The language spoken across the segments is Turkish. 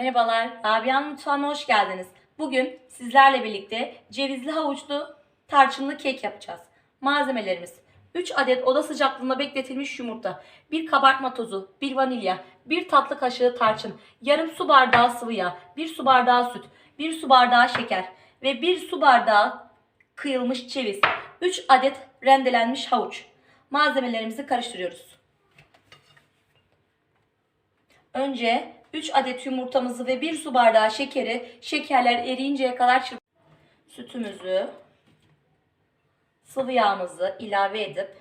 Merhabalar, Rabia'nın mutfağına hoş geldiniz. Bugün sizlerle birlikte cevizli havuçlu tarçınlı kek yapacağız. Malzemelerimiz 3 adet oda sıcaklığında bekletilmiş yumurta, 1 kabartma tozu, 1 vanilya, 1 tatlı kaşığı tarçın, yarım su bardağı sıvı yağ, 1 su bardağı süt, 1 su bardağı şeker ve 1 su bardağı kıyılmış ceviz, 3 adet rendelenmiş havuç. Malzemelerimizi karıştırıyoruz. Önce 3 adet yumurtamızı ve 1 su bardağı şekeri şekerler eriyinceye kadar. Sütümüzü, sıvı yağımızı ilave edip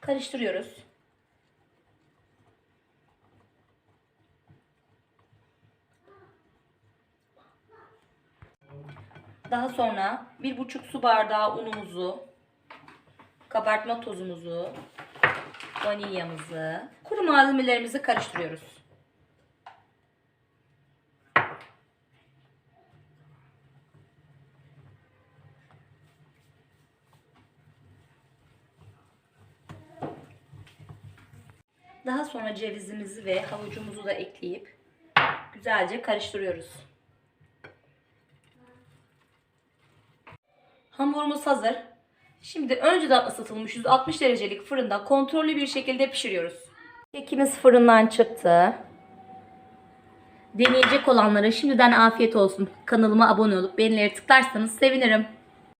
karıştırıyoruz. Daha sonra 1,5 su bardağı unumuzu, kabartma tozumuzu, vanilyamızı, kuru malzemelerimizi karıştırıyoruz. Daha sonra cevizimizi ve havucumuzu da ekleyip güzelce karıştırıyoruz. Hamurumuz hazır. Şimdi önceden ısıtılmış 160 derecelik fırında kontrollü bir şekilde pişiriyoruz. Kekimiz fırından çıktı. Deneyecek olanlara şimdiden afiyet olsun. Kanalıma abone olup beğenileri tıklarsanız sevinirim.